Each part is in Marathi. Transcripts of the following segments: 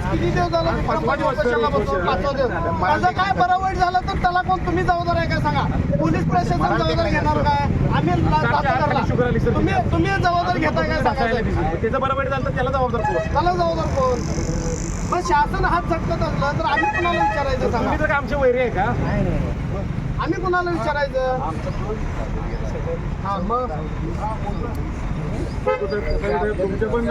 आज किती दिवस झाला माझं काय बरं वाईट झालं तर त्याला कोण तुम्ही जबाबदार आहे काय सांगा? पोलीस प्रशासन जबाबदार घेणार काय? आम्ही तुम्ही. तुम्ही जबाबदार घेताय काय सांगा? त्याचं बरोबर झालं तर त्याला जबाबदार कोण? त्याला जबाबदार कोण? मग शासन हात झटकत असलं तर आम्ही कुणाला विचारायचं सांगा? तुम्ही तर आमचे वैरी आहे का? आम्ही कुणाला विचारायचं? हा मग? तुमचे पण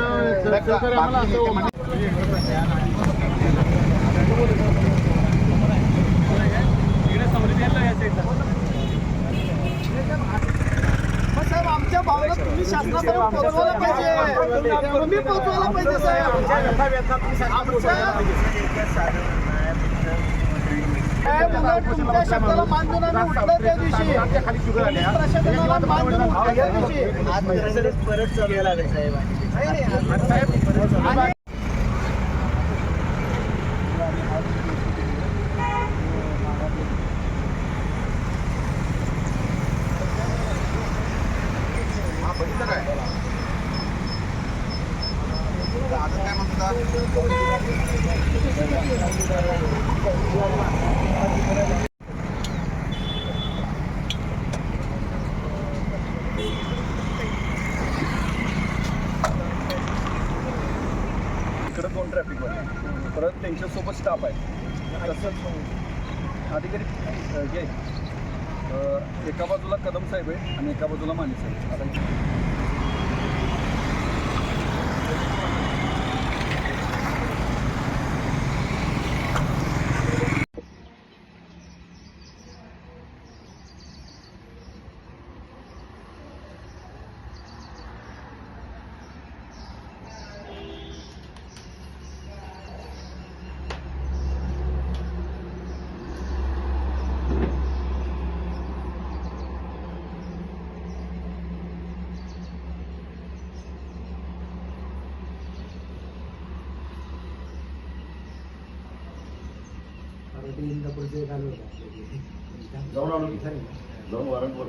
आमच्या भावना तुम्ही शासनापर्यंत पोहोचवायला पाहिजे तुम्ही पोहोचवायला पाहिजे साहेब साहेब उलट तुमच्या शब्दाला मान देऊन आम्ही उठलो त्या दिवशी. आमच्या खाली शुगर आल्या प्रशासनाला मान देऊन उठलो त्या दिवशी परत चालू लागेल साहेब आणि इकडं दोन ट्रॅफिकवाले परत त्यांच्यासोबत स्टाफ आहे. तसंच अधिकारी घे हे एका बाजूला कदम साहेब आहे आणि एका बाजूला माने साहेब आता जाऊन आलो की जाऊन वारंट वर